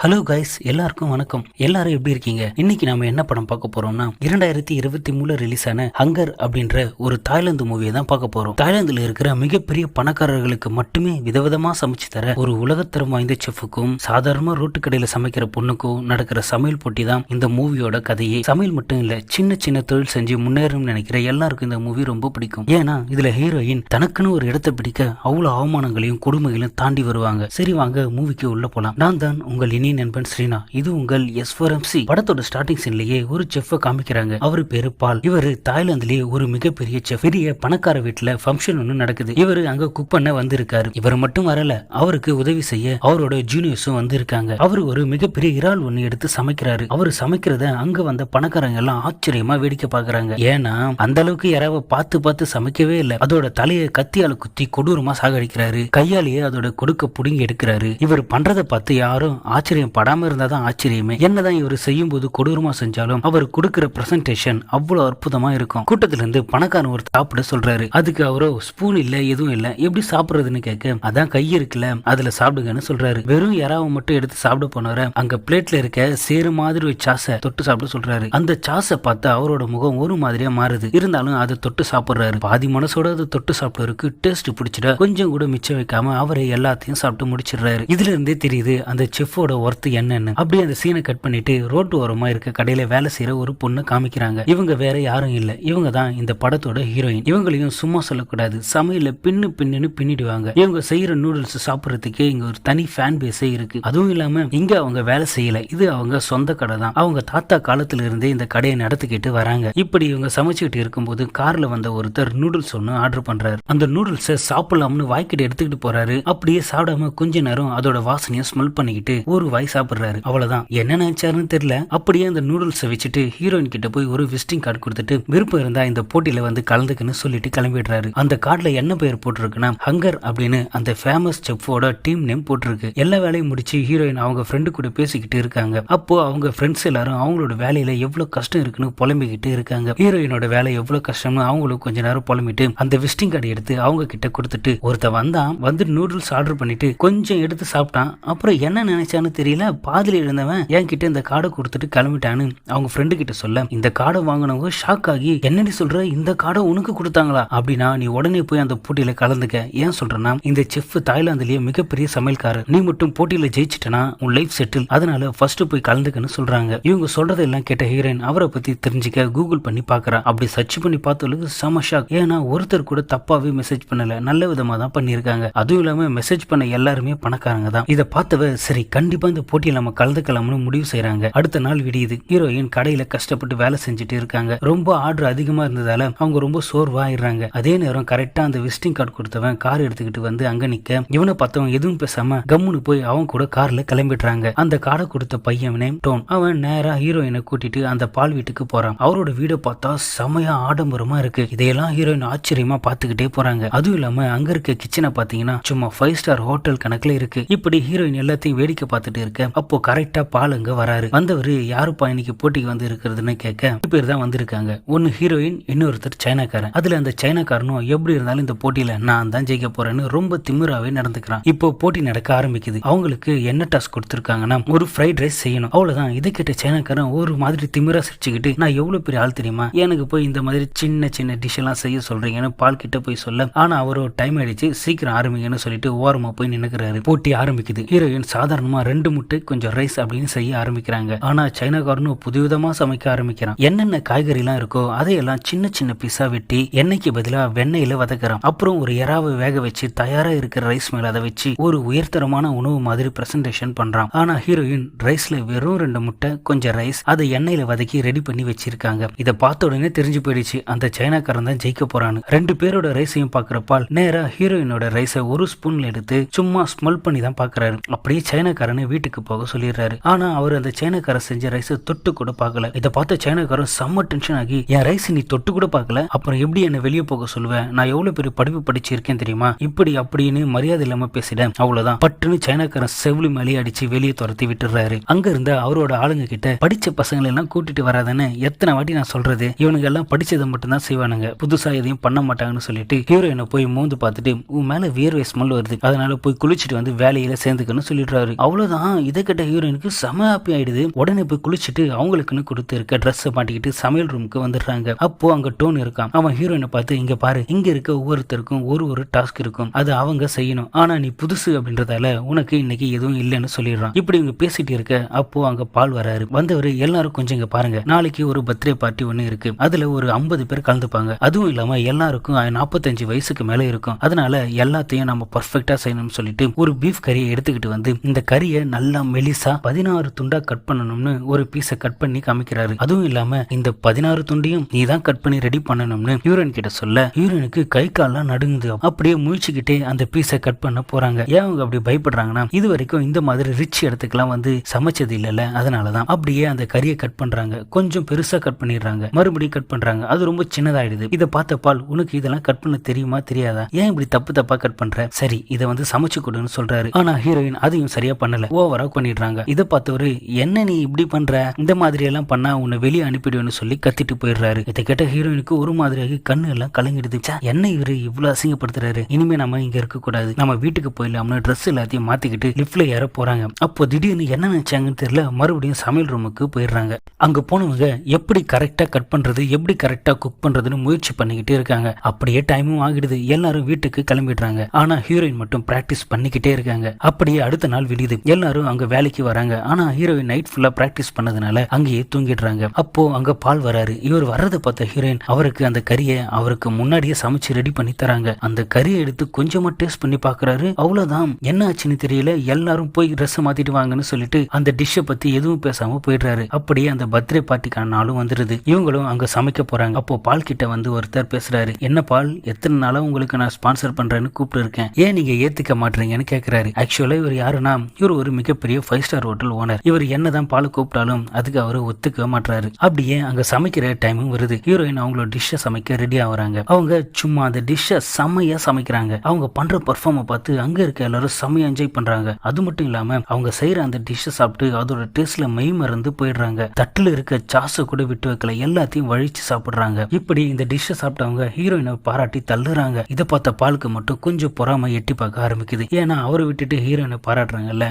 Hello guys எல்லாருக்கும் வணக்கம். எல்லாரும் எப்படி இருக்கீங்க? இன்னைக்கு நாம என்ன படம் பார்க்க போறோம்னா இரண்டாயிரத்தி இருபத்தி மூணு ரிலீஸ் ஆன ஹங்கர் அப்படின்ற ஒரு தாய்லாந்து மூவியை தான் பார்க்க போறோம். தாய்லாந்துல இருக்கிற மிகப்பெரிய பணக்காரர்களுக்கு மட்டுமே விதவிதமா சமைச்சு தர ஒரு உலகத்தரம் வாய்ந்த செஃப்புக்கும் சாதாரண ரோட்டு கடையில சமைக்கிற பொண்ணுக்கும் நடக்கிற சமையல் போட்டி தான் இந்த மூவியோட கதையே. சமையல் மட்டும் இல்ல சின்ன சின்ன தொழில் செஞ்சு முன்னேறணும்னு நினைக்கிற எல்லாருக்கும் இந்த மூவி ரொம்ப பிடிக்கும். ஏன்னா இதுல ஹீரோயின் தனக்குன்னு ஒரு இடத்தை பிடிக்க அவ்வளவு அவமானங்களையும் கொடுமைகளையும் தாண்டி வருவாங்க. சரி வாங்க மூவிக்கு உள்ள போலாம். நான் தான் உங்கள் இனி நண்பன் ஸ்ரீனா இது உங்கள் எஸ் ஃபோர் எம்சி படத்தோட ஸ்டார்டிங் சீன்லயே ஒரு செஃப் காமிக்கிறாங்க. அவரு பேரு பால். இவரு தாய்லாந்துலயே ஒரு மிகப்பெரிய செஃப் பெரிய பணக்கார வீட்டுல ஃபங்க்ஷன் ஒன்று நடக்குது. இவரு அங்க குக் பண்ண வந்திருக்காரு. இவர் மட்டும் வரல அவருக்கு உதவி செய்ய அவரோட ஜூனியர்ஸும் வந்திருக்காங்க. அவரு ஒரு மிகப்பெரிய இறால் ஒண்ணு எடுத்து சமைக்கிறாரு. அவர் சமைக்கிறத அங்க வந்த பணக்காரங்க எல்லாம் ஆச்சரியமா வேடிக்கை பாக்குறாங்க. ஏன்னா அந்த அளவுக்கு யாராவது பார்த்து பார்த்து சமைக்கவே இல்லை. அதோட தலையை கத்தியால குத்தி கொடூரமா சாகடிக்கிறாரு. கையாலேயே அதோட கொடுக்க புடுங்கி எடுக்கிறாரு. இவர் பண்றதை பார்த்து யாரும் ஆச்சரிய ஆச்சரியம் படாம இருந்தாதான் ஆச்சரியமே. என்னதான் இவர் செய்யும் போது கொடூரமா செஞ்சாலும் அவர் கொடுக்கிற பிரசன்டேஷன் அவ்வளவு அற்புதமா இருக்கும். கூட்டத்துல இருந்து பணக்காரன் ஒரு சாப்பிட சொல்றாரு. அதுக்கு அவரோ ஸ்பூன் இல்ல எதுவும் இல்ல. எப்படி சாப்பிடுறதுன்னு கேட்க அதான் கை இருக்குல்ல அதுல சாப்பிடுங்கன்னு சொல்றாரு. வெறும் யாராவை மட்டும் எடுத்து சாப்பிட போனவர அங்க பிளேட்ல இருக்க சேரு மாதிரி ஒரு சாசை தொட்டு சாப்பிட சொல்றாரு. அந்த சாசை பார்த்து அவரோட முகம் ஒரு மாதிரியா மாறுது. இருந்தாலும் அதை தொட்டு சாப்பிடுறாரு. பாதி மனசோட அதை தொட்டு சாப்பிடுறதுக்கு டேஸ்ட் பிடிச்சிட கொஞ்சம் கூட மிச்சம் வைக்காம அவரை எல்லாத்தையும் சாப்பிட்டு முடிச்சிடுறாரு. இதுல இருந்தே தெரியுது அந்த செஃபோட ஒர்த்து என்னன்னு அப்படியே அந்த சீனை கட் பண்ணிட்டு ரோட்டு ஓரமா இருக்க கடையில வேலை செய்யற ஒரு பொண்ணு காமிக்கிறாங்க. இவங்க வேற யாரும் இல்ல. இவங்க தான் இந்த படத்தோட ஹீரோயின் இவங்களையும் சும்மா சொல்லக்கூடாது. சமையல பின்னு பின்னுன்னு பின்னிடுவாங்க. இவங்க செய்யற நூடுல்ஸ் சாப்பிட்றதுக்கே இங்க ஒரு தனி ஃபேன் பேஸே இருக்கு. அதுவும் இல்லாம இங்க அவங்க வேலை செய்யல. இது அவங்க சொந்த கடை தான். அவங்க தாத்தா காலத்துல இருந்தே இந்த கடையை நடத்திக்கிட்டு வராங்க. இப்படி இவங்க சமைச்சுக்கிட்டு இருக்கும்போது கார்ல வந்த ஒருத்தர் நூடுல்ஸ் ஒன்னு ஆர்டர் பண்றாரு. அந்த நூடுல்ஸை சாப்பிடலாம்னு வாய்க்கிட்ட எடுத்துக்கிட்டு போறாரு. அப்படியே சாப்பிடாம கொஞ்ச நேரம் அதோட வாசனையை ஸ்மெல் பண்ணிக்கிட்டு ஒரு வாய் சாப்பிடுறாரு. அவ்வளவுதான். என்ன நினைச்சாருன்னு தெரியல. அப்படியே அந்த நூடுல்ஸை வச்சுட்டு ஹீரோயின் கிட்ட போய் ஒரு விசிட்டிங் கார்டு கொடுத்துட்டு விருப்பம் இருந்தா இந்த போட்டியில வந்து கலந்துக்குன்னு சொல்லிட்டு கிளம்பிடுறாரு. அந்த கார்டுல என்ன பெயர் போட்டிருக்குன்னா ஹங்கர் அப்படின்னு அந்த ஃபேமஸ் செஃபோட டீம் நேம் போட்டிருக்கு. எல்லா வேலையும் முடிச்சு ஹீரோயின் அவங்க ஃப்ரெண்டு கூட பேசிக்கிட்டு இருக்காங்க. அப்போ அவங்க ஃப்ரெண்ட்ஸ் எல்லாரும் அவங்களோட வேலையில எவ்வளவு கஷ்டம் இருக்குன்னு புலம்பிக்கிட்டு இருக்காங்க. ஹீரோயினோட வேலை எவ்வளவு கஷ்டம்னு அவங்களும் கொஞ்ச நேரம் புலம்பிட்டு அந்த விசிட்டிங் கார்டு எடுத்து அவங்க கிட்ட கொடுத்துட்டு ஒருத்த வந்தான் வந்து நூடுல்ஸ் ஆர்டர் பண்ணிட்டு கொஞ்சம் எடுத்து சாப்பிட்டான். அப்புறம் என்ன நினைச்சான்னு தெரியல. பாதியில இருந்தவன் என் கிட்ட இந்த கார்டை கொடுத்துட்டு கிளம்பிட்டான்னு அவங்க ஃப்ரெண்டு கிட்ட சொல்ல இந்த கார்டை வாங்கினவங்க ஷாக் ஆகி என்னடி சொல்ற? இந்த கார்டை உனக்கு கொடுத்தாங்களா? அப்படின்னா நீ உடனே போய் அந்த போட்டியில கலந்துக்க. ஏன் சொல்றேன்னா இந்த செஃப் தாய்லாந்துலயே மிகப்பெரிய சமையல்காரர். நீ மட்டும் போட்டியில ஜெயிச்சிட்டனா உன் லைஃப் செட்டில் அதனால ஃபர்ஸ்ட் போய் கலந்துக்கன்னு சொல்றாங்க. இவங்க சொல்றதெல்லாம் கேட்ட ஹீரோயின் அவரை பத்தி தெரிஞ்சுக்க கூகுள் பண்ணி பாக்குறா. அப்படி சர்ச் பண்ணி பார்த்தவளுக்கு செம ஷாக் ஏன்னா ஒருத்தர் கூட தப்பாவே மெசேஜ் பண்ணல. நல்ல விதமா தான் பண்ணியிருக்காங்க. அதுவும் இல்லாம மெசேஜ் பண்ண எல்லாருமே பணக்காரங்க தான். இதை பார்த்தவ சரி கண்டிப்பா இந்த போட்டியில் நம்ம கலந்துக்கலாம்னு முடிவு செய்யறாங்க அடுத்த நாள் விடியுது. ஹீரோயின் கடையில கஷ்டப்பட்டு வேலை செஞ்சுட்டு இருக்காங்க. ரொம்ப ஆர்டர் அதிகமா இருந்ததால அவங்க ரொம்ப சோர்வாயிடுறாங்க. அதே நேரம் கரெக்டா அந்த விசிட்டிங் கார்டு கொடுத்தவன் கார் எடுத்துக்கிட்டு வந்து அங்க நிக்க இவனை பார்த்தவன் எதுவும் பேசாம கம்முன்னு போய் அவன் கூட கார்ல கிளம்பிடுறாங்க. அந்த கார்டை கொடுத்த பையன் டோன். அவன் நேரா ஹீரோயினை கூட்டிட்டு அந்த பால் வீட்டுக்கு போறான். அவரோட வீடை பார்த்தா செமையா ஆடம்பரமா இருக்கு. இதையெல்லாம் ஹீரோயின் ஆச்சரியமா பார்த்துக்கிட்டே போறாங்க. அதுவும் இல்லாம அங்க இருக்க கிச்சனை பாத்தீங்கன்னா சும்மா ஃபைவ் ஸ்டார் ஹோட்டல் கணக்குல இருக்கு. இப்படி ஹீரோயின் எல்லாத்தையும் வேடிக்கை பார்த்துட்டு இருக்க. அப்போ கரெக்டா பால் அங்க வராரு. வந்தவர் யாருப்பா இன்னைக்கு போட்டிக்கு வந்து இருக்கிறதுன்னு கேட்க. ரெண்டு பேர் தான் வந்திருக்காங்க. ஒன்னு ஹீரோயின் இன்னொருத்தர் சைனாக்காரன். அதுல அந்த சைனாக்காரனும் எப்படி இருந்தாலும் இந்த போட்டியில நான் தான் ஜெயிக்க போறேன்னு ரொம்ப திமிராவே நடந்துக்கிறான். இப்போ போட்டி நடக்க ஆரம்பிக்குது. அவங்களுக்கு என்ன டாஸ்க் கொடுத்துருக்காங்கன்னா ஒரு ஃப்ரைட் ரைஸ் செய்யணும். அவ்வளவுதான். இதை கேட்ட சைனாக்காரன் ஒரு மாதிரி திமிரா சிரிச்சுக்கிட்டு நான் எவ்வளவு பெரிய ஆள் தெரியுமா? எனக்கு போய் இந்த மாதிரி சின்ன சின்ன டிஷ் எல்லாம் செய்ய சொல்றீங்கன்னு பால் கிட்ட போய் சொல்ல. ஆனா அவரோ டைம் ஆயிடுச்சு. சீக்கிரம் ஆரம்பிங்கன்னு சொல்லிட்டு ஓரமா போய் நின்னுக்கிறாரு. போட்டி ஆரம்பிக்குது. ஹீரோயின் சாதாரணமா ரெண்டு முட்டை கொஞ்சம் ரைஸ் அப்படின்னு செய்ய ஆரம்பிக்கிறாங்க. ஆனா சைனாக்காரனும் புதுவிதமா சமைக்க ஆரம்பிக்கிறான். என்னென்ன காய்கறி எல்லாம் இருக்கோ அதையெல்லாம் சின்ன சின்ன பீஸா வெட்டி எண்ணெய்க்கு பதிலா வெண்ணெயில வதக்குறான். அப்புறம் ஒரு எறாவை வேக வச்சு தயாரா இருக்கிற ரைஸ் மேல அதை வச்சு ஒரு உயர்தரமான உணவு மாதிரி பிரசன்டேஷன் பண்றான். ஆனா ஹீரோயின் ரைஸ்ல வெறும் ரெண்டு முட்டை கொஞ்சம் ரைஸ் அதை எண்ணெயில வதக்கி ரெடி பண்ணி வச்சிருக்காங்க. இதை பார்த்த உடனே தெரிஞ்சு போயிடுச்சு அந்த சைனாக்காரன் தான் ஜெயிக்க போறான்னு. ரெண்டு பேரோட ரைஸையும் பாக்குறப்பால் நேரா ஹீரோயினோட ரைஸை ஒரு ஸ்பூன்ல எடுத்து சும்மா ஸ்மெல் பண்ணி தான் பாக்குறாரு. அப்படியே சைனாக்காரனை வீட்டுக்கு போக சொல்லிடுறாரு. ஆனா அவர் அந்த சைனாக்காரன் செஞ்ச ரைஸை தொட்டு கூட பார்க்கல. இதை பார்த்த சைனாக்காரன் செம்ம டென்ஷன் ஆகி என் ரைஸ் நீ தொட்டு கூட பார்க்கல? அப்புறம் எப்படி என்ன வெளியே போக சொல்லுவேன் நான் எவ்வளவு பெரிய படிப்பு படிச்சிருக்கேன் தெரியுமா? இப்படி அப்படின்னு மரியாதை இல்லாம பேசிட்டேன் அவ்வளவுதான். பட்டுன்னு சைனாக்காரன் செவிலி மேலே அடிச்சு வெளியே துரத்தி விட்டுறாரு அங்க இருந்த அவரோட ஆளுங்க கிட்ட படிச்ச பசங்களை எல்லாம் கூட்டிட்டு வராதன்னு எத்தனை வாட்டி நான் சொல்றது? இவனுங்க எல்லாம் படிச்சதை மட்டும் தான் செய்வானுங்க. புதுசா எதையும் பண்ண மாட்டாங்கன்னு சொல்லிட்டு ஹீரோயினை போய் மூந்து பார்த்துட்டு உன் மேல வேர்வை ஸ்மெல் வருது. அதனால போய் குளிச்சுட்டு வந்து வேலையில சேர்ந்துக்கன்னு சொல்லிடுறாரு. அவ்வளவுதான். இதை கேட்ட ஹீரோயினுக்கு செம ஹாப்பி ஆயிடுது. உடனே போய் குளிச்சுட்டு அவங்களுக்குன்னு கொடுத்து இருக்க ட்ரெஸ்ஸை மாட்டிக்கிட்டு சமையல் ரூமுக்கு வந்துடுறாங்க. அப்போ அங்க டோன் இருக்கான். அவன் ஹீரோயினை பார்த்து இங்க பாரு இங்க இருக்க ஒவ்வொருத்தருக்கும் ஒரு ஒரு டாஸ்க் இருக்கும். அது அவங்க செய்யணும். ஆனா நீ புதுசு அப்படின்றதால உனக்கு இன்னைக்கு எதுவும் இல்லைன்னு சொல்லிடுறான். இப்படி இவங்க பேசிட்டு இருக்க அப்போ அங்க பால் வராரு. வந்தவர் எல்லாரும் கொஞ்சம் இங்க பாருங்க. நாளைக்கு ஒரு பர்த்டே பார்ட்டி ஒண்ணு இருக்கு. அதுல ஒரு ஐம்பது பேர் கலந்துப்பாங்க. அதுவும் இல்லாம எல்லாருக்கும் நாற்பத்தஞ்சு வயசுக்கு மேல இருக்கும். அதனால எல்லாத்தையும் நம்ம பர்ஃபெக்டா செய்யணும்னு சொல்லிட்டு ஒரு பீஃப் கறியை எடுத்துக்கிட்டு வந்து இந்த கறியை நல்லா மெலிசா பதினாறு துண்டா கட் பண்ணணும்னு ஒரு பீஸை கட் பண்ணி காமிக்கிறாரு. அதுவும் இல்லாம இந்த பதினாறு துண்டையும் நீ தான் கட் பண்ணி ரெடி பண்ணணும்னு யூரன் கிட்ட சொல்ல யூரனுக்கு கை கால்லாம் நடுங்குது. அப்படியே முழிச்சுக்கிட்டே அந்த பீஸை கட் பண்ண போறாங்க. ஏன் அவங்க அப்படி பயப்படுறாங்கன்னா இது வரைக்கும் இந்த மாதிரி ரிச் இடத்துக்குலாம் வந்து சமைச்சது இல்லைல்ல அதனாலதான் அப்படியே அந்த கறியை கட் பண்றாங்க. கொஞ்சம் பெருசா கட் பண்ணிடுறாங்க. மறுபடியும் கட் பண்றாங்க. அது ரொம்ப சின்னதாயிடுது. இதை பார்த்த பால் உனக்கு இதெல்லாம் கட் பண்ண தெரியுமா தெரியாதா? ஏன் இப்படி தப்பு தப்பா கட் பண்ற? சரி இதை வந்து சமைச்சு கொடுன்னு சொல்றாரு. ஆனா ஹீரோயின் அதையும் சரியா பண்ணல. ஓவரா பண்ணிடுறாங்க. இதை பார்த்தவரு என்ன நீ இப்படி பண்ற? இந்த மாதிரி எல்லாம் பண்ணா உன்னை வெளியே அனுப்பிடுவேன்னு சொல்லி கத்திட்டு போயிடுறாரு. இதை கேட்ட ஹீரோயினுக்கு ஒரு மாதிரியாக கண்ணு எல்லாம் கலங்கிடுது. என்ன இவரு இவ்வளவு அசிங்கப்படுத்துறாரு? இனிமே நம்ம இங்க இருக்க கூடாது நம்ம வீட்டுக்கு போயிடலாம்னு ட்ரெஸ் எல்லாத்தையும் மாத்திக்கிட்டு லிஃப்ட்ல ஏற போறாங்க. அப்போ திடீர்னு என்ன நினைச்சாங்கன்னு தெரியல மறுபடியும் சமையல் ரூமுக்கு போயிடுறாங்க. அங்க போனவங்க எப்படி கரெக்டா கட் பண்றது? எப்படி கரெக்டா குக் பண்றதுன்னு முயற்சி பண்ணிக்கிட்டே இருக்காங்க. அப்படியே டைமும் ஆகிடுது. எல்லாரும் வீட்டுக்கு கிளம்பிடுறாங்க. ஆனா ஹீரோயின் மட்டும் பிராக்டிஸ் பண்ணிக்கிட்டே இருக்காங்க. அப்படியே அடுத்த நாள் விடியுது. எல்லாரும் அங்க வேலைக்கு வராங்க. ஆனா ஹீரோயின் நைட் ஃபுல்லா பிராக்டிஸ் பண்ணதுனால அங்கேயே தூங்கிடுறாங்க. அப்போ அங்க பால் வராரு. இவர் வர்றதை பார்த்த ஹீரோயின் அவருக்கு அந்த கறியை அவருக்கு முன்னாடியே சமைச்சு ரெடி பண்ணி தராங்க. அந்த கறியை எடுத்து கொஞ்சமா டேஸ்ட் பண்ணி பாக்குறாரு அவ்வளவுதான். என்ன ஆச்சுன்னு தெரியல. எல்லாரும் போய் ட்ரெஸ் மாத்திட்டு வாங்கன்னு சொல்லிட்டு அந்த டிஷ்ஷை பத்தி எதுவும் பேசாம போயிடுறாரு. அப்படியே அந்த பர்த்டே பார்ட்டிக்கான நாளும் வந்துருது. இவங்களும் அங்க சமைக்க போறாங்க. அப்போ பால் கிட்ட வந்து ஒருத்தர் பேசுறாரு. என்ன பால்? எத்தனை நாளா உங்களுக்கு நான் ஸ்பான்சர் பண்றேன்னு கூப்பிட்டு இருக்கேன் ஏன் நீங்க ஏத்துக்க மாட்டீங்கன்னு கேக்குறாரு. ஆக்சுவலா இவர் யாருன்னா இவர் ஒரு மிகப்பெரிய ஃபைவ் ஸ்டார் ஹோட்டல் ஓனர் இவர் என்னதான் பால் கூப்பிட்டாலும் அதுக்கு அவரு ஒத்துக்க மாட்டாரு அப்படியே அங்க சமைக்கிற டைமும் வருது. ஹீரோயின் அவங்களோட டிஷ்ஷை சமைக்க ரெடி ஆகுறாங்க. அவங்க சும்மா அந்த டிஷ்ஷை செம்மையா சமைக்கிறாங்க. அவங்க பண்ற பர்ஃபார்மை பார்த்து அங்க இருக்க எல்லாரும் செம்மையா என்ஜாய் பண்றாங்க. அது மட்டும் இல்லாம அவங்க செய்யற அந்த டிஷ்ஷை சாப்பிட்டு அதோட டேஸ்ட்ல மெய் மறந்து போயிடுறாங்க. தட்டுல இருக்க சாஸை கூட விட்டு வைக்கல. எல்லாத்தையும் வழிச்சு சாப்பிடுறாங்க. இப்படி இந்த டிஷ்ஷை சாப்பிட்டவங்க ஹீரோயினை பாராட்டி தள்ளுறாங்க. இதை பார்த்த பாலுக்கு மட்டும் கொஞ்சம் பொறாம எட்டி பார்க்க ஆரம்பிக்குது. ஏன்னா அவரை விட்டுட்டு ஹீரோயினை பாராட்டுறாங்கல்ல.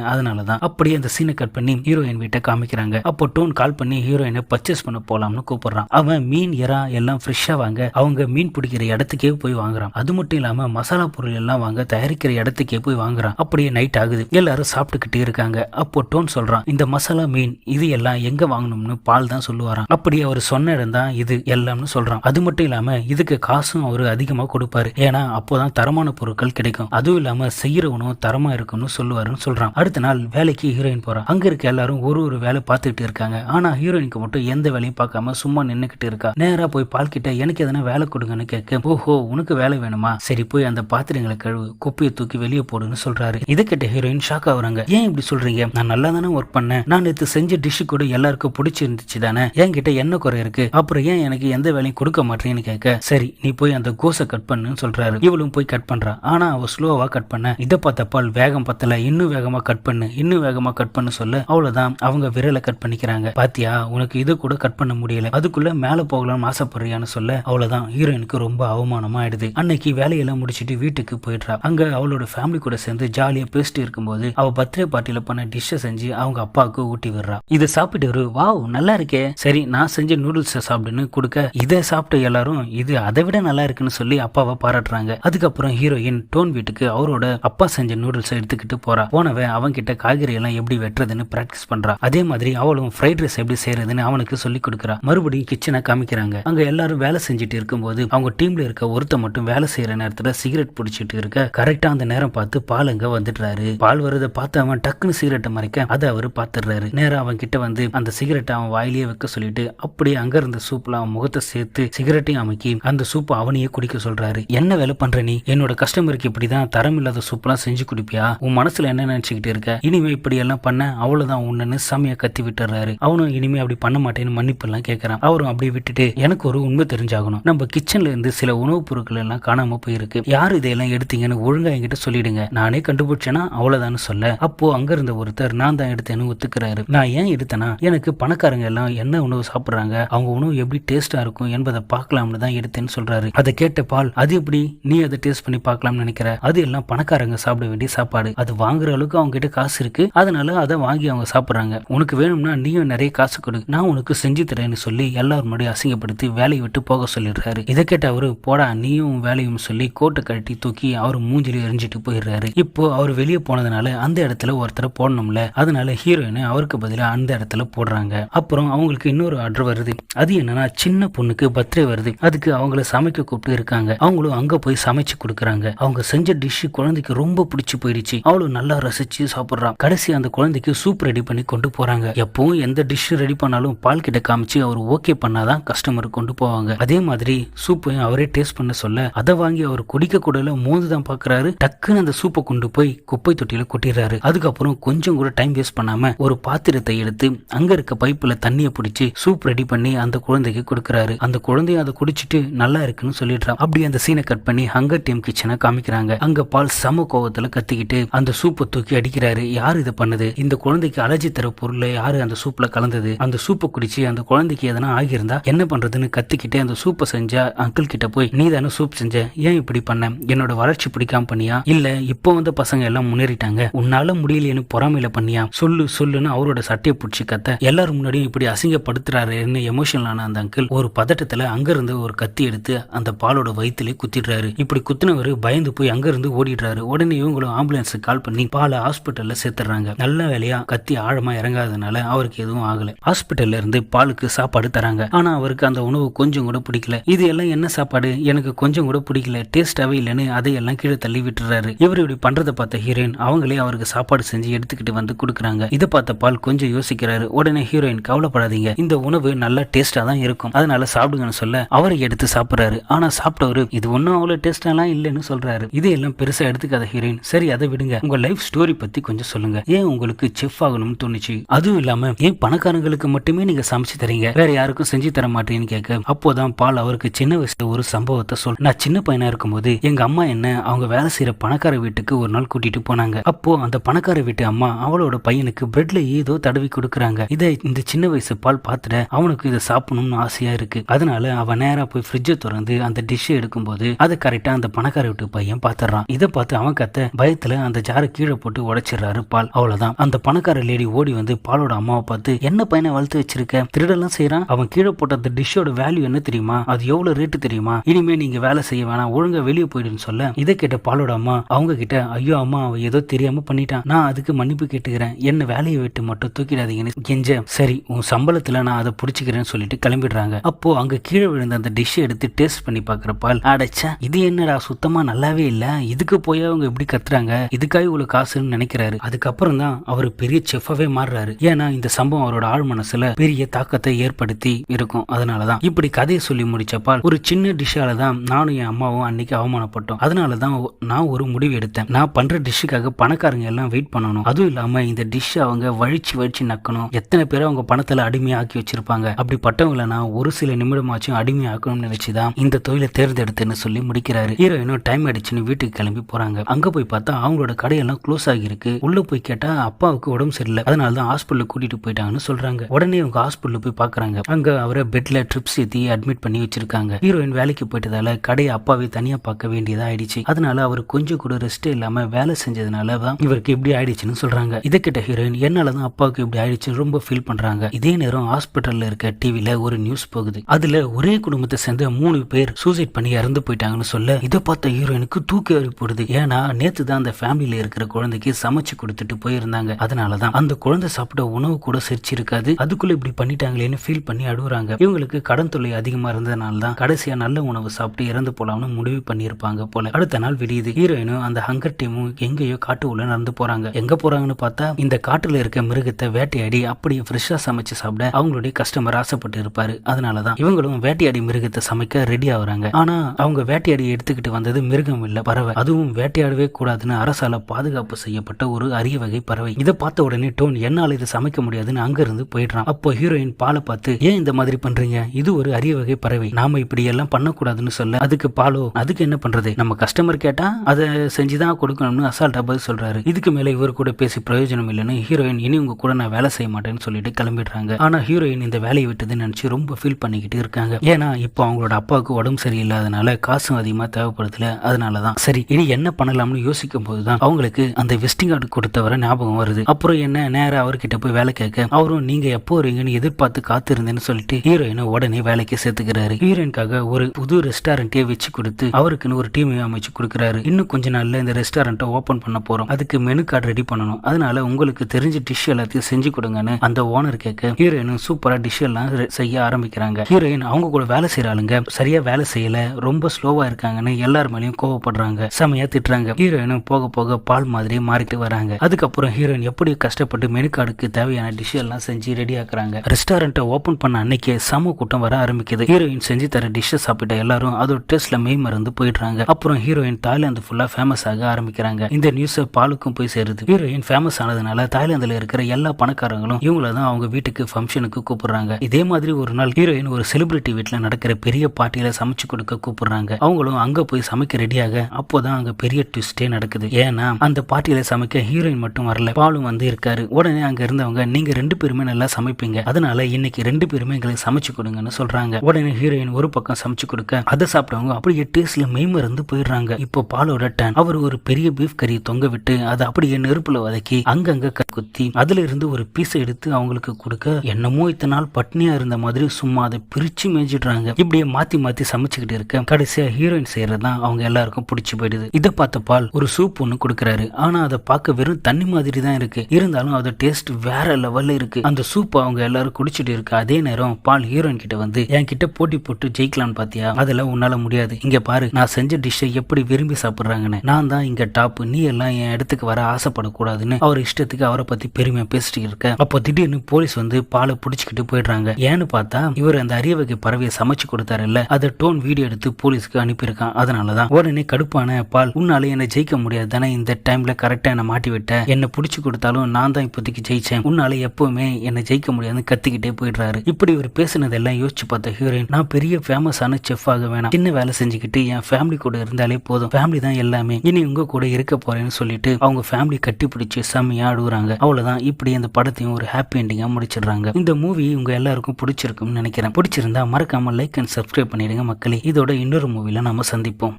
தான் அப்படியே அந்த சீனை கட் பண்ணி ஹீரோயின் வீட்டை காமிக்கிறாங்க. அப்போ டோன் கால் பண்ணி ஹீரோயினை பர்ச்சேஸ் பண்ண போலாம்னு கூப்பிடுறான். அவன் மீன் எறா எல்லாம் ஃப்ரெஷ்ஷா வாங்க அவங்க மீன் பிடிக்கிற இடத்துக்கே போய் வாங்குறான். அது மட்டும் இல்லாம மசாலா பொருள் எல்லாம் வாங்க தயாரிக்கிற இடத்துக்கே போய் வாங்குறான். அப்படியே நைட் ஆகுது. எல்லாரும் சாப்பிட்டுக்கிட்டே இருக்காங்க. அப்போ டோன் சொல்றான் இந்த மசாலா மீன் இது எல்லாம் எங்க வாங்கணும்னு பால் தான் சொல்லுவாராம். அப்படி அவர் சொன்ன இடம் தான் இது எல்லாம்னு சொல்றான். அது மட்டும் இல்லாம இதுக்கு காசும் அவர் அதிகமா கொடுப்பாரு. ஏன்னா அப்போதான் தரமான பொருட்கள் கிடைக்கும். அதுவும் இல்லாம செய்யற உணவு தரமா இருக்கும்னு சொல்லுவாருன்னு சொல்றான். அடுத்த நாள் வேலைக்கு ஹீரோயின் போறான் அங்க இருக்க எல்லாரும் ஒரு ஒரு வேலை பார்த்துக்கிட்டு இருக்காங்க. ஆனா ஹீரோயினுக்கு மட்டும் எந்த வேலையும் பார்க்காம சும்மா நின்னுக்கிட்டு இருக்கா. நேரா போய் பால் கிட்ட எனக்கு எதனா வேலை கொடுங்கன்னு கேட்க ஓஹோ உனக்கு வேலை வேணுமா? சரி போய் அந்த பாத்திரங்களை கழுவு குப்பையை தூக்கி வெளியே போடுன்னு சொல்றாரு. இதை கேட்ட ஹீரோயின் ஷாக் ஆகுறாங்க. ஏன் இப்படி சொல்றீங்க? நான் நல்லா தானே ஒர்க் பண்ணேன். நான் நேற்று செஞ்ச டிஷ் கூட எல்லாருக்கும் பிடிச்சிருந்துச்சு தானே? என்கிட்ட என்ன குறை இருக்கு? அப்புறம் ஏன் எனக்கு எந்த வேலையும் கொடுக்க மாட்டேன்னு கேட்க சரி நீ போய் அந்த கோஸை கட் பண்ணுன்னு சொல்றாரு. இவளும் போய் கட் பண்றா. ஆனா அவ ஸ்லோவா கட் பண்ண. இதை பார்த்த பால் வேகம் பத்தல. இன்னும் வேகமா கட் பண்ணு. இன்னும் வேகமா கட் பண்ண சொல்ல அவ்வளவுதான். அவங்க விரலை கட் பண்ணிக்கிறாங்க. பாத்தியா உனக்கு இது கூட கட் பண்ண முடியல. அதுக்குள்ள மேல போகலாம்னு ஆசைப்படுறியான்னு சொல்ல அவ்வளவுதான். ஹீரோயினுக்கு ரொம்ப அவமானமா ஆயிடுது அன்னைக்கு வேலையெல்லாம் முடிச்சிட்டு வீட்டுக்கு போயிடுறா. அங்க அவளோட ஃபேமிலி கூட சேர்ந்து ஜாலியா பேசிட்டு இருக்கும்போது அவ பர்த்டே பார்ட்டியில பண்ண டிஷ்ஷை செஞ்சு அவங்க அப்பாவுக்கு ஊட்டி விடுறா. இதை சாப்பிட்டு ஒரு வாவ் நல்லா இருக்கே. சரி நான் செஞ்ச நூடுல்ஸை சாப்பிடுன்னு கொடுக்க. இதை சாப்பிட்ட எல்லாரும் இது அதை விட நல்லா இருக்குன்னு சொல்லி அப்பாவை பாராட்டுறாங்க. அதுக்கப்புறம் ஹீரோயின் டோன் வீட்டுக்கு அவரோட அப்பா செஞ்ச நூடுல்ஸை எடுத்துக்கிட்டு போறா. போனவன் அவன் காய்கறியெல்லாம் காய்கறி எல்லாம் எப்படி வெட்டுறதுன்னு பிராக்டிஸ் பண்றா. அதே மாதிரி அவளும் ஃப்ரைட் ரைஸ் எப்படி செய்யறதுன்னு அவனுக்கு சொல்லி கொடுக்குறா. மறுபடியும் கிச்சனை காமிக்கிறாங்க. அங்க எல்லாரும் வேலை செஞ்சுட்டு இருக்கும்போது அவங்க டீம்ல இருக்க ஒருத்த மட்டும் வேலை செய்யற நேரத்துல சிகரெட் பிடிச்சிட்டு இருக்க கரெக்டா அந்த நேரம் பார்த்து பால் அங்க வந்துடுறாரு. பால் வரதை பார்த்து அவன் டக்குன்னு சிகரெட்டை மறைக்க அதை அவரு பார்த்துடுறாரு. நேரம் அவன் கிட்ட வந்து அந்த சிகரெட்டை அவன் வாயிலேயே வைக்க சொல்லிட்டு அப்படியே அங்க இருந்த சூப்ல அவன் முகத்தை சேர்த்து சிகரெட்டையும் அமைக்கி அந்த சூப்பை அவனையே குடிக்க சொல்றாரு. என்ன வேலை பண்ற நீ? என்னோட கஸ்டமருக்கு இப்படிதான் தரம் இல்லாத சூப்லாம் செஞ்சு குடிப்பியா? உன் மனசுல என்ன நினைச்சுக்கிட்டு இருக்க? இனிமே இப்படி எல்லாம் பண்ண அவ்வளவுதான் உன்னு சாமியா கத்தி விட்டுறாரு. அவனும் இனிமே அப்படி பண்ண மாட்டேன்னு மன்னிப்பு எல்லாம் கேட்கறான் அவரும் அப்படி விட்டுட்டு எனக்கு ஒரு உண்மை தெரிஞ்சாகணும். நம்ம கிச்சன்ல இருந்து சில உணவுப் பொருட்கள் எல்லாம் காணாம போயிருக்கு. யார் இதையெல்லாம் எடுத்தீங்கன்னு ஒழுங்கா என்கிட்ட சொல்லிடுங்க. நானே கண்டுபிடிச்சேன்னா அவ்வளவுதான்னு சொல்ல. அப்போ அங்க இருந்த ஒருத்தர் நான் தான் எடுத்தேன்னு ஒத்துக்கிறாரு. நான் ஏன் எடுத்தேனா? எனக்கு பணக்காரங்க எல்லாம் என்ன உணவு சாப்பிடுறாங்க? அவங்க உணவு எப்படி டேஸ்டா இருக்கும்? என்பதை பார்க்கலாம்னு தான் எடுத்தேன்னு சொல்றாரு. அதை கேட்ட பால் அது எப்படி? நீ அதை டேஸ்ட் பண்ணி பார்க்கலாம்னு நினைக்கிற? அது எல்லாம் பணக்காரங்க சாப்பிட வேண்டிய சாப்பாடு. அது வாங்குற அளவுக்கு அவங்க கிட்ட காசு இருக்கு. அதனால அதை வாங்கி அவங்க சாப்பிட்றாங்க. உனக்கு வேணும்னா நீயும் நிறைய காசு கொடு. நான் உனக்கு செஞ்சு தரேன்னு சொல்லி எல்லாரும் முன்னாடி அசிங்கப்படுத்தி வேலையை விட்டு போக சொல்லிடுறாரு. இதை கேட்ட அவரு போடா நீயும் வேலையும் சொல்லி கோட்டை கட்டி தூக்கி அவர் மூஞ்சில எரிஞ்சிட்டு போயிடுறாரு. இப்போ அவர் வெளியே போனதுனால அந்த இடத்துல ஒருத்தரை போடணும்ல. அதனால ஹீரோயினை அவருக்கு பதிலா அந்த இடத்துல போடுறாங்க. அப்புறம் அவங்களுக்கு இன்னொரு ஆர்டர் வருது. அது என்னன்னா சின்ன பொண்ணுக்கு பர்த்டே வருது. அதுக்கு அவங்கள சமைக்க கூப்பிட்டு இருக்காங்க. அவங்களும் அங்க போய் சமைச்சு கொடுக்குறாங்க. அவங்க செஞ்ச டிஷ் குழந்தைக்கு ரொம்ப பிடிச்சு போயிடுச்சு. அவளும் நல்லா ரசிச்சு சாப்பிட்றா. கடைசி அந்த குழந்தைக்கு சூப் ரெடி பண்ணி கொண்டு போறாங்க. எப்பவும் எந்த டிஷ் ரெடி பண்ணாலும் பால் கிட்ட காமிச்சு அவர் ஓகே பண்ணாதான் கஸ்டமர் கொண்டு போவாங்க. அதே மாதிரி சூப்பையும் அவரே டேஸ்ட் பண்ண சொல்ல அதை வாங்கி அவர் குடிக்க கூடல மோந்து தான் பாக்குறாரு. டக்குன்னு அந்த சூப்பை கொண்டு போய் குப்பை தொட்டியில கொட்டிடுறாரு. அதுக்கப்புறம் கொஞ்சம் கூட டைம் வேஸ்ட் பண்ணாம ஒரு பாத்திரத்தை எடுத்து அங்க இருக்க பைப்புல தண்ணியை பிடிச்சி சூப் ரெடி பண்ணி அந்த குழந்தைக்கு கொடுக்கறாரு. அந்த குழந்தைய அதை குடிச்சிட்டு நல்லா இருக்குன்னு சொல்லிடுறான். அப்படி அந்த சீனை கட் பண்ணி ஹங்கர் டீம் கிச்சனை காமிக்கிறாங்க. அங்க பால் சம கோவத்துல கத்திக்கிட்டு அந்த சூப்பை தூக்கி அடிக்கிறாரு. யார் இதை பண்ணது? இந்த குழந்தைக்கு அலர்ஜி தர பொருளை யாரு அந்த சூப்ல கலந்தது? அந்த சூப்பை குடிச்சு அந்த குழந்தைக்கு எதனா ஆகியிருந்தா என்ன பண்றதுன்னு கத்திக்கிட்டு அந்த சூப்பை செஞ்ச அங்கிள் கிட்ட போய் நீ தானே சூப் செஞ்ச? ஏன் இப்படி பண்ண? என்னோட வளர்ச்சி பிடிக்காம பண்ணியா? இல்ல இப்போ வந்த பசங்க எல்லாம் முன்னேறிட்டாங்க. உன்னால முடியலன்னு பொறாமையில பண்ணியா? சொல்லு சொல்லுன்னு அவரோட சட்டையை பிடிச்சி கத்த எல்லாரும் முன்னாடியும் இப்படி அசிங்கப்படுத்துறாருன்னு எமோஷனல் ஆன அந்த அங்கிள் ஒரு பதட்டத்துல அங்க இருந்து ஒரு கத்தி எடுத்து அந்த பாலோட வயிற்றுல குத்திடுறாரு. இப்படி குத்தினவர் பயந்து போய் அங்க இருந்து ஓடிடுறாரு. உடனே இவங்களும் ஆம்புலன்ஸுக்கு கால் பண்ணி பாலை ஹாஸ்பிட்டல்ல செத்துறாங்க நல்ல வேலையா கத்தி ஆழமா இறங்காதனால அவருக்கு எதுவும் ஆகல. ஹாஸ்பிட்டல்ல இருந்து பாலுக்கு சாப்பாடு தராங்க. ஆனா அவருக்கு அந்த உணவு கொஞ்சம் கூட பிடிக்கல. இது எல்லாம் என்ன சாப்பாடு? எனக்கு கொஞ்சம் கூட பிடிக்கல. டேஸ்டாவே இல்லைன்னு அதையெல்லாம் கீழே தள்ளி விட்டுறாரு. இவர் இப்படி பண்றதை பார்த்த ஹீரோயின் அவங்களே அவருக்கு சாப்பாடு செஞ்சு எடுத்துக்கிட்டு வந்து கொடுக்குறாங்க. இதை பார்த்த பால் கொஞ்சம் யோசிக்கிறாரு. உடனே ஹீரோயின் கவலைப்படாதீங்க. இந்த உணவு நல்லா டேஸ்டா தான் இருக்கும். அதனால சாப்பிடுங்கன்னு சொல்ல அவரை எடுத்து சாப்பிடுறாரு. ஆனா சாப்பிட்டவரு இது ஒன்றும் அவ்வளோ டேஸ்டாலாம் இல்லைன்னு சொல்றாரு. இதையெல்லாம் பெருசா எடுத்துக்காத ஹீரோயின் சரி அதை விடுங்க. உங்க லைஃப் ஸ்டோரி பத்தி கொஞ்சம் சொல்லுங்க. ஏன் உங்களுக்கு செஃப் ஆகணும்னு தோணுச்சு? அதுவும் இல்லாம ஏன் பணக்காரங்களுக்கு மட்டுமே நீங்க சமைச்சு தரீங்க? வேற யாருக்கும் செஞ்சு தர மாட்டேன்னு கேட்க அப்போதான் பால் அவருக்கு சின்ன வயசுல ஒரு சம்பவத்தை சொல் நான் சின்ன பையனா இருக்கும்போது எங்க அம்மா என்ன அவங்க வேலை செய்யற பணக்கார வீட்டுக்கு ஒரு நாள் கூட்டிட்டு போனாங்க. அப்போ அந்த பணக்கார வீட்டு அம்மா அவளோட பையனுக்கு பிரெட்ல ஏதோ தடவி கொடுக்குறாங்க. இதை இந்த சின்ன வயசு பால் பார்த்துட அவனுக்கு இதை சாப்பிடணும்னு ஆசையா இருக்கு. அதனால அவன் நேரா போய் ஃப்ரிட்ஜை திறந்து அந்த டிஷ்ஷை எடுக்கும்போது அதை கரெக்டா அந்த பணக்கார வீட்டு பையன் பார்த்துறான் இதை பார்த்து அவன் கத்த பயத்துல அந்த ஜாரை கீழே போட்டு உடைச்சிடுறாரு பால் அவ்வளவுதான். அந்த பணக்கார லேடி ஓடி வந்து பாலோட அம்மாவை பார்த்து என்ன பையனை வளர்த்து வச்சிருக்க? திருடெல்லாம் செய்யறான் அவன் கீழே போட்ட அந்த டிஷ்ஷோட வேல்யூ என்ன தெரியுமா? அது எவ்வளவு ரேட்டு தெரியுமா? இனிமே நீங்க வேலை செய்ய வேணாம். ஒழுங்கா வெளியே போயிடுன்னு சொல்ல. இதை கேட்ட பாலோட அம்மா அவங்க கிட்ட ஐயோ அம்மா அவன் ஏதோ தெரியாம பண்ணிட்டான். நான் அதுக்கு மன்னிப்பு கேட்டுக்கிறேன். என்ன வேலையை விட்டு மட்டும் தூக்கிடாதீங்கன்னு. கெஞ்ச. சரி உன் சம்பளத்துல நான் அதை பிடிச்சிக்கிறேன்னு சொல்லிட்டு கிளம்பிடுறாங்க. அப்போ அங்க கீழே விழுந்த அந்த டிஷ்ஷை எடுத்து டேஸ்ட் பண்ணி பாக்குற பால் அடைச்சா இது என்னடா? சுத்தமா நல்லாவே இல்ல. இதுக்கு போய் அவங்க எப்படி கத்துறாங்க? இதுக்காக இவ்வளவு காசுன்னு நினைக்கிறாரு. அது அதுக்கப்புறம் தான் அவர் பெரிய செஃபாவே மாறுறாரு. ஏன்னா இந்த சம்பவம் அவரோட ஆழ் மனசுல பெரிய தாக்கத்தை ஏற்படுத்தி இருக்கும். அதனாலதான். இப்படி கதையை சொல்லி முடிச்சப்பால் ஒரு சின்ன டிஷ்ஷால தான் நானும் என் அம்மாவும் அன்னைக்கு அவமானப்பட்டோம். அதனால தான் நான் ஒரு முடிவு எடுத்தேன். நான் பண்ற டிஷ்ஷுக்காக பணக்காரங்க எல்லாம் வெயிட் பண்ணணும். அதுவும் இல்லாம இந்த டிஷ் அவங்க வழிச்சு வழிச்சு நக்கணும். எத்தனை பேர் அவங்க பணத்துல அடிமையாக்கி வச்சிருப்பாங்க. அப்படிப்பட்டவங்களை நான் ஒரு சில நிமிடமாச்சும் அடிமையாக்கணும்னு நினைச்சுதான் இந்த தொழிலை தேர்ந்தெடுத்தேன்னு சொல்லி முடிக்கிறாரு. ஹீரோயினும் டைம் அடிச்சுன்னு வீட்டுக்கு கிளம்பி போறாங்க. அங்க போய் பார்த்தா அவங்களோட கடையெல்லாம் க்ளோஸ் ஆகியிருக்கு. உள்ள போய் கேட்டா அப்பாவுக்கு உடம்பு சரியில்லை. அதனால தான் ஹாஸ்பிட்டலுக்கு கூட்டிட்டு போயிட்டாங்கன்னு சொல்றாங்க. உடனே அவங்க ஹாஸ்பிட்டல் போய் பாக்குறாங்க. அங்க அவரை பெட்ல ட்ரிப்ஸ் ஏத்தி அட்மிட் பண்ணி வச்சிருக்காங்க. ஹீரோயின் வேலைக்கு போயிட்டதால கடையை அப்பாவை தனியா பார்க்க வேண்டியதா ஆயிடுச்சு. அதனால அவர் கொஞ்சம் கூட ரெஸ்ட் இல்லாம வேலை செஞ்சதுனால தான் இவருக்கு இப்படி ஆயிடுச்சுன்னு சொல்றாங்க. இதை கிட்ட ஹீரோயின் என்னால தான் அப்பாவுக்கு இப்படி ஆயிடுச்சுன்னு ரொம்ப ஃபீல் பண்றாங்க. இதே நேரம் ஹாஸ்பிட்டல்ல இருக்க டிவில ஒரு நியூஸ் போகுது. அதுல ஒரே குடும்பத்தை சேர்ந்த மூணு பேர் சூசைட் பண்ணி இறந்து போயிட்டாங்கன்னு சொல்ல இதை பார்த்த ஹீரோயினுக்கு தூக்கி வரி போடுது. ஏன்னா நேத்து தான் அந்த ஃபேமிலியில இருக்கிற குழந்தைக்கு சமைச்சு கொடுத்துட்டு போயிருந்தாங்க. அதனாலதான் அந்த குழந்தை சாப்பிட்ட உணவு கூட செரிச்சு இருக்காது அதுக்குள்ள இப்படி பண்ணிட்டாங்களேன்னு ஃபீல் பண்ணி அழுகுறாங்க இவங்களுக்கு கடன் தொல்லை அதிகமா இருந்ததுனால தான் கடைசியா நல்ல உணவு சாப்பிட்டு இறந்து போலாம்னு முடிவு பண்ணியிருப்பாங்க போல. அடுத்த நாள் விடியுது. ஹீரோயினும் அந்த ஹங்கர் டீமும் எங்கேயோ காட்டு உள்ள நடந்து போறாங்க. எங்க போறாங்கன்னு பார்த்தா இந்த காட்டுல இருக்க மிருகத்தை வேட்டையாடி அப்படியே ஃப்ரெஷ்ஷா சமைச்சு சாப்பிட அவங்களுடைய கஸ்டமர் ஆசைப்பட்டு இருப்பாரு. அதனாலதான் இவங்களும் வேட்டையாடி மிருகத்தை சமைக்க ரெடி ஆகுறாங்க. ஆனா அவங்க வேட்டையாடி எடுத்துக்கிட்டு வந்தது மிருகம் இல்ல பறவை. அதுவும் வேட்டையாடவே கூடாதுன்னு அரசால பாதுகாப்பு செய்யப்பட்ட ஒரு அரிய வகை பறவை. இதை பார்த்த உடனே டோன் என்னால் இதை சமைக்க முடியாதுன்னு அங்கிருந்து போயிடுறான். அப்போ ஹீரோயின் பாலை பார்த்து ஏன் இந்த மாதிரி பண்றீங்க? இது ஒரு அரிய வகை பறவை. நாம இப்படி எல்லாம் பண்ணக்கூடாதுன்னு சொல்ல அதுக்கு பாலோ அதுக்கு என்ன பண்றது? நம்ம கஸ்டமர் கேட்டா அதை செஞ்சுதான் கொடுக்கணும்னு அசால்ட்டா பதில் சொல்றாரு. இதுக்கு மேல இவர் கூட பேசி பிரயோஜனம் இல்லைன்னு ஹீரோயின் இனி உங்க கூட நான் வேலை செய்ய மாட்டேன்னு சொல்லிட்டு கிளம்பிடுறாங்க. ஆனா ஹீரோயின் இந்த வேலையை விட்டதுன்னு நினைச்சு ரொம்ப ஃபீல் பண்ணிக்கிட்டு இருக்காங்க. ஏன்னா இப்போ அவங்களோட அப்பாவுக்கு உடம்பு சரியில்லாதனால காசும் அதிகமா தேவைப்படுதுல அதனாலதான். சரி இனி என்ன பண்ணலாம்னு யோசிக்கும் போதுதான் அவங்களுக்கு அந்த வெஸ்டிங் கார்டு கொடுத்த கொடுத்தவரை ஞாபகம் வருது. அப்புறம் என்ன? நேரம் அவர்கிட்ட போய் வேலை கேட்க அவரும் நீங்க எப்போ வருவீங்கன்னு எதிர்பார்த்து காத்திருந்தேன்னு சொல்லிட்டு ஹீரோயினை உடனே வேலைக்கு சேர்த்துக்கிறாரு. ஹீரோயின்காக ஒரு புது ரெஸ்டாரண்ட்டே வச்சு கொடுத்து அவருக்குன்னு ஒரு டீம் அமைச்சு கொடுக்குறாரு. இன்னும் கொஞ்ச நாள்ல இந்த ரெஸ்டாரண்ட்டை ஓபன் பண்ண போறோம். அதுக்கு மெனு கார்டு ரெடி பண்ணணும். அதனால உங்களுக்கு தெரிஞ்ச டிஷ் எல்லாத்தையும் செஞ்சு கொடுங்கன்னு அந்த ஓனர் கேட்க ஹீரோயினும் சூப்பரா டிஷ் எல்லாம் செய்ய ஆரம்பிக்கிறாங்க. ஹீரோயின் அவங்க கூட வேலை செய்யற ஆளுங்க சரியா வேலை செய்யல ரொம்ப ஸ்லோவா இருக்காங்கன்னு எல்லார் மேலயும் கோவப்படுறாங்க. செமையா திட்டுறாங்க. ஹீரோயினும் போக போக பால் மாதிரி மாறிட்டு வராங்க. அதுக்கப்புறம் ஹீரோயின் எப்படி கஷ்டப்பட்டு மெனு கார்டுக்கு தேவையான டிஷ் எல்லாம் செஞ்சு ரெடி ஆக்குறாங்க? ரெஸ்டாரண்ட்டை ஓப்பன் பண்ண அன்னைக்கே சம கூட்டம் வர ஆரம்பிக்குது. ஹீரோயின் செஞ்சு தர டிஷ்ஷை சாப்பிட்ட எல்லாரும் அதோட டேஸ்ட்ல மெய் மறந்து போயிடுறாங்க. அப்புறம் ஹீரோயின் தாய்லாந்து ஃபுல்லா ஃபேமஸ் ஆக ஆரம்பிக்கிறாங்க. இந்த நியூஸ் பாலுக்கும் போய் சேருது. ஹீரோயின் ஃபேமஸ் ஆனதுனால தாய்லாந்துல இருக்கிற எல்லா பணக்காரங்களும் இவங்கள தான் அவங்க வீட்டுக்கு ஃபங்க்ஷனுக்கு கூப்பிடுறாங்க. இதே மாதிரி ஒரு நாள் ஹீரோயின் ஒரு செலிபிரிட்டி வீட்டில் நடக்கிற பெரிய பார்ட்டியில சமைச்சு கொடுக்க கூப்பிடுறாங்க. அவங்களும் அங்க போய் சமைக்க ரெடியாக அப்போதான் அங்க பெரிய ட்விஸ்டே நடக்குது. ஏன்னா அந்த பார்ட்டியில சமைக்க ஹீரோயின் மட்டும் வரல. பாலும் வந்து இருக்காரு. உடனே அங்க இருந்தவங்க நீங்க ரெண்டு பேருமே நல்லா சமைப்பீங்க. அதனால இன்னைக்கு ரெண்டு பேருமே எங்களுக்கு சமைச்சு கொடுங்கன்னு சொல்றாங்க. உடனே ஹீரோயின் ஒரு பக்கம் சமைச்சு கொடுக்க அதை சாப்பிட்டவங்க அப்படியே டேஸ்ட்ல மெய்மறந்து போயிடுறாங்க. இப்போ பாலோட டேன் அவர் ஒரு பெரிய பீஃப் கறியை தொங்க விட்டு அதை அப்படியே நெருப்புல வதக்கி அங்கங்க குத்தி அதுல இருந்து ஒரு பீஸை எடுத்து அவங்களுக்கு கொடுக்க என்னமோ இத்தனை நாள் பட்னியா இருந்த மாதிரி சும்மா அதை பிரிச்சு மேய்ஞ்சிடுறாங்க. இப்படியே மாத்தி மாத்தி சமைச்சுக்கிட்டு இருக்க கடைசியா ஹீரோயின் செய்யறதுதான் அவங்க எல்லாருக்கும் பிடிச்சு போயிடுது. இதை பார்த்த பால் ஒரு சூப் ஒன்று கொடுக்குறாரு. ஆனா அதை பார்க்க வெறும் தண்ணி மாதிரி தான் இருக்கு. இருந்தாலும் அதோட டேஸ்ட் வேற லெவல்ல இருக்கு. அந்த சூப் அவங்க எல்லாரும் குடிச்சிட்டு இருக்கு அதே நேரம் பால் ஹீரோயின் கிட்ட வந்து என் கிட்ட போட்டி போட்டு ஜெயிக்கலாம்னு பாத்தியா? அதெல்லாம் உன்னால முடியாது. இங்க பாரு நான் செஞ்ச டிஷ்ஷை எப்படி விரும்பி சாப்பிடுறாங்கன்னு. நான் தான் இங்க டாப் நீ எல்லாம் என் இடத்துக்கு வர ஆசைப்படக்கூடாதுன்னு அவர் இஷ்டத்துக்கு அவரை பத்தி பெருமையா பேசிட்டு இருக்க. அப்போ திடீர்னு போலீஸ் வந்து பாலை புடிச்சுக்கிட்டு போயிடுறாங்க. ஏன்னு பார்த்தா இவர் அந்த அரிய வகை பறவையை சமைச்சு கொடுத்தாருல்ல. அதை டோன் வீடியோ எடுத்து போலீஸ்க்கு அனுப்பியிருக்கான். அதனாலதான். உடனே கடுப்பான பால் உன்னாலே என்ன ஜெயிக்க முடியாது தானே? இந்த டைம்ல கரெக்டா என்ன மாட்டி விட்டு என்ன பிடிச்சி கொடுத்தாலும் நான் தான் இப்போதைக்கு ஜெயிச்சேன். உன்னால எப்பவுமே என்ன ஜெயிக்க முடியாதுன்னு கத்திக்கிட்டே போயிடுறாரு. இப்படி இவர் பேசுனதெல்லாம் யோசிச்சு பார்த்த ஹீரோயின் நான் பெரிய ஃபேமஸான செஃப் ஆக வேணாம். சின்ன வேலை செஞ்சுக்கிட்டு என் ஃபேமிலி கூட இருந்தாலே போதும். ஃபேமிலி தான் எல்லாமே. இனி உங்க கூட இருக்க போறேன்னு சொல்லிட்டு அவங்க ஃபேமிலி கட்டி பிடிச்சி செம்மையா அழுகுறாங்க அவ்வளவுதான். இப்படி அந்த படத்தையும் ஒரு ஹாப்பி எண்டிங்கா முடிச்சிடுறாங்க. இந்த மூவி உங்க எல்லாருக்கும் பிடிச்சிருக்கும்னு நினைக்கிறேன். பிடிச்சிருந்தா மறக்காம லைக் அண்ட் சப்ஸ்கிரைப் பண்ணிடுங்க மக்களே. இதோட இன்னொரு மூவில நம்ம சந்திப்போம்.